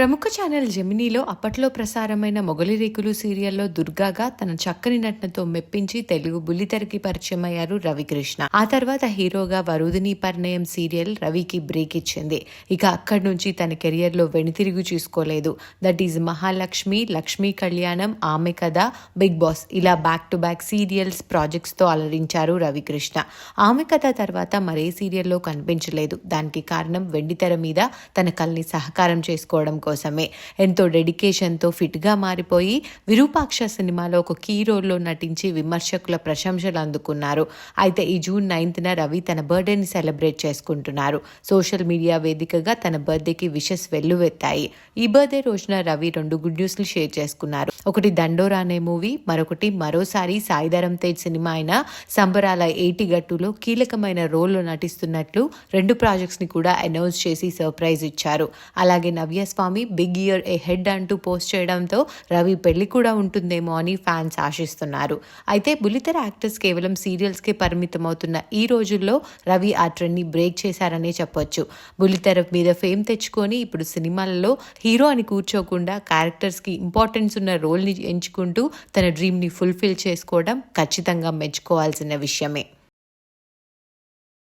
ప్రముఖ ఛానల్ జెమినీలో అప్పట్లో ప్రసారమైన మొగలి రేకులు సీరియల్లో దుర్గాగా తన చక్కని నటనతో మెప్పించి తెలుగు బుల్లితెరకి పరిచయం అయ్యారు రవికృష్ణ. ఆ తర్వాత హీరోగా వరుదిని పరిణయం సీరియల్ రవికి బ్రేక్ ఇచ్చింది. ఇక అక్కడి నుంచి తన కెరియర్లో వెనుతిరుగు చూసుకోలేదు. దట్ ఈజ్ మహాలక్ష్మి లక్ష్మీ కళ్యాణం ఆమె కథ బిగ్ బాస్ ఇలా బ్యాక్ టు బ్యాక్ సీరియల్స్ ప్రాజెక్ట్స్తో అలరించారు రవికృష్ణ. ఆమె కథ తర్వాత మరే సీరియల్లో కనిపించలేదు. దానికి కారణం వెండితెర మీద తన కల్ని సహకారం చేసుకోవడం కోసమే ఎంతో డెడికేషన్తో ఫిట్గా మారిపోయి విరూపాక్ష సినిమాలో ఒక కీ రోల్లో నటించి విమర్శకుల ప్రశంసలు అందుకున్నారు. అయితే ఈ జూన్ నైన్త్న రవి తన బర్త్డేని సెలబ్రేట్ చేసుకుంటున్నారు. సోషల్ మీడియా వేదికగా తన బర్త్డేకి విషెస్ వెల్లువెత్తాయి. ఈ బర్త్డే రోజున రవి రెండు గుడ్ న్యూస్లు షేర్ చేసుకున్నారు. ఒకటి దండోరా అనే మూవీ మరొకటి మరోసారి సాయిధరం తేజ్ సినిమా అయిన సంబరాల ఏటి గట్టులో కీలకమైన రోల్లో నటిస్తున్నట్లు రెండు ప్రాజెక్ట్స్ని కూడా అనౌన్స్ చేసి సర్ప్రైజ్ ఇచ్చారు. అలాగే స్వామి బిగ్ ఇయర్ ఏ హెడ్ అంటూ పోస్ట్ చేయడంతో రవి పెళ్ళి కూడా ఉంటుందేమో అని ఫ్యాన్స్ ఆశిస్తున్నారు. అయితే బుల్లితెర యాక్టర్స్ కేవలం సీరియల్స్కే పరిమితం అవుతున్న ఈ రోజుల్లో రవి ఆ ట్రెండ్ని బ్రేక్ చేశారనే చెప్పొచ్చు. బుల్లితెర మీద ఫేమ్ తెచ్చుకొని ఇప్పుడు సినిమాలలో హీరో అని కూర్చోకుండా క్యారెక్టర్స్కి ఇంపార్టెన్స్ ఉన్న రోల్ని ఎంచుకుంటూ తన డ్రీమ్ని ఫుల్ఫిల్ చేసుకోవడం ఖచ్చితంగా మెచ్చుకోవాల్సిన విషయమే.